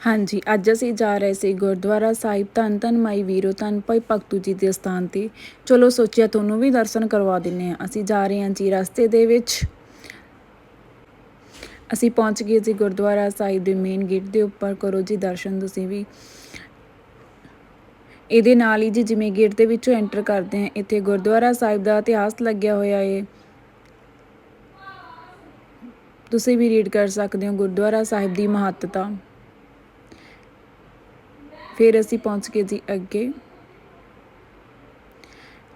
ਹਾਂਜੀ, ਅੱਜ ਅਸੀਂ ਜਾ ਰਹੇ ਸੀ ਗੁਰਦੁਆਰਾ ਸਾਹਿਬ, ਧੰਨ ਧੰਨ ਮਾਈ ਵੀਰੋ, ਧੰਨ ਭਾਈ ਭਗਤੂ ਜੀ ਦੇ ਸਥਾਨ ਤੇ। ਚਲੋ ਸੋਚਿਆ ਤੁਹਾਨੂੰ ਵੀ ਦਰਸ਼ਨ ਕਰਵਾ ਦਿੰਨੇ ਆ। ਅਸੀਂ ਜਾ ਰਹੇ ਹਾਂ ਜੀ ਰਸਤੇ ਦੇ ਵਿੱਚ। ਅਸੀਂ ਪਹੁੰਚ ਗਏ ਜੀ ਗੁਰਦੁਆਰਾ ਸਾਹਿਬ ਦੇ ਮੇਨ ਗੇਟ ਦੇ ਉੱਪਰ। ਕਰੋ ਜੀ ਦਰਸ਼ਨ ਤੁਸੀਂ ਵੀ। ਇਹਦੇ ਨਾਲ ਹੀ ਜੀ ਜਿਵੇਂ ਗੇਟ ਦੇ ਵਿੱਚੋਂ ਐਂਟਰ ਕਰਦੇ ਆ ਇੱਥੇ ਗੁਰਦੁਆਰਾ ਸਾਹਿਬ ਦਾ ਇਤਿਹਾਸ ਲੱਗਿਆ ਹੋਇਆ ਏ। ਤੁਸੀਂ ਵੀ ਰੀਡ ਕਰ ਸਕਦੇ ਹੋ ਗੁਰਦੁਆਰਾ ਸਾਹਿਬ ਦੀ ਮਹੱਤਤਾ। ਫਿਰ ਅਸੀਂ ਪਹੁੰਚ ਗਏ ਜੀ ਅੱਗੇ।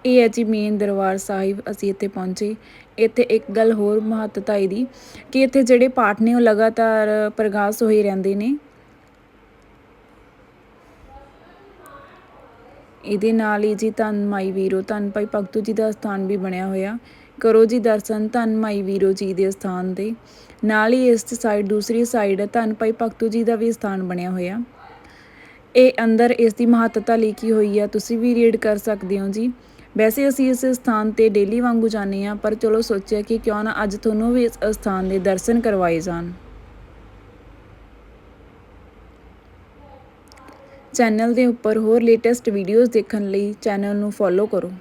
ਇਹ ਹੈ ਜੀ ਮੇਨ ਦਰਬਾਰ ਸਾਹਿਬ, ਅਸੀਂ ਇੱਥੇ ਪਹੁੰਚੇ। ਇੱਥੇ ਇੱਕ ਗੱਲ ਹੋਰ ਮਹੱਤਤਾ ਇਹਦੀ ਕਿ ਇੱਥੇ ਜਿਹੜੇ ਪਾਠ ਨੇ ਉਹ ਲਗਾਤਾਰ ਪ੍ਰਗਾਸ ਹੋਏ ਰਹਿੰਦੇ ਨੇ। ਇਹਦੇ ਨਾਲ ਹੀ ਜੀ ਧੰਨ ਮਾਈ ਵੀਰੋ, ਧੰਨ ਭਾਈ ਭਗਤੂ ਜੀ ਦਾ ਸਥਾਨ ਵੀ ਬਣਿਆ ਹੋਇਆ। ਕਰੋ ਜੀ ਦਰਸ਼ਨ ਧੰਨ ਮਾਈ ਵੀਰੋ ਜੀ ਦੇ ਸਥਾਨ ਦੇ। ਨਾਲ ਹੀ ਇਸ ਸਾਈਡ ਦੂਸਰੀ ਸਾਈਡ ਧੰਨ ਭਾਈ ਭਗਤੂ ਜੀ ਦਾ ਵੀ ਸਥਾਨ ਬਣਿਆ ਹੋਇਆ। ਇਹ ਅੰਦਰ ਇਸ ਦੀ ਮਹੱਤਤਾ ਲਿਖੀ ਹੋਈ ਆ, ਤੁਸੀਂ ਵੀ ਰੀਡ ਕਰ ਸਕਦੇ ਹੋ ਜੀ। ਵੈਸੇ ਅਸੀਂ ਇਸ ਸਥਾਨ ਤੇ ਡੇਲੀ ਵਾਂਗੂ ਜਾਂਦੇ ਆ ਪਰ ਚਲੋ ਸੋਚਿਆ ਕਿ ਕਿਉਂ ਨਾ ਅੱਜ ਤੁਹਾਨੂੰ ਵੀ ਇਸ ਸਥਾਨ ਦੇ ਦਰਸ਼ਨ ਕਰਵਾਏ ਜਾਣ। ਚੈਨਲ ਦੇ ਉੱਪਰ ਹੋਰ ਲੇਟੈਸਟ ਵੀਡੀਓਜ਼ ਦੇਖਣ ਲਈ ਚੈਨਲ ਨੂੰ ਫੋਲੋ ਕਰੋ।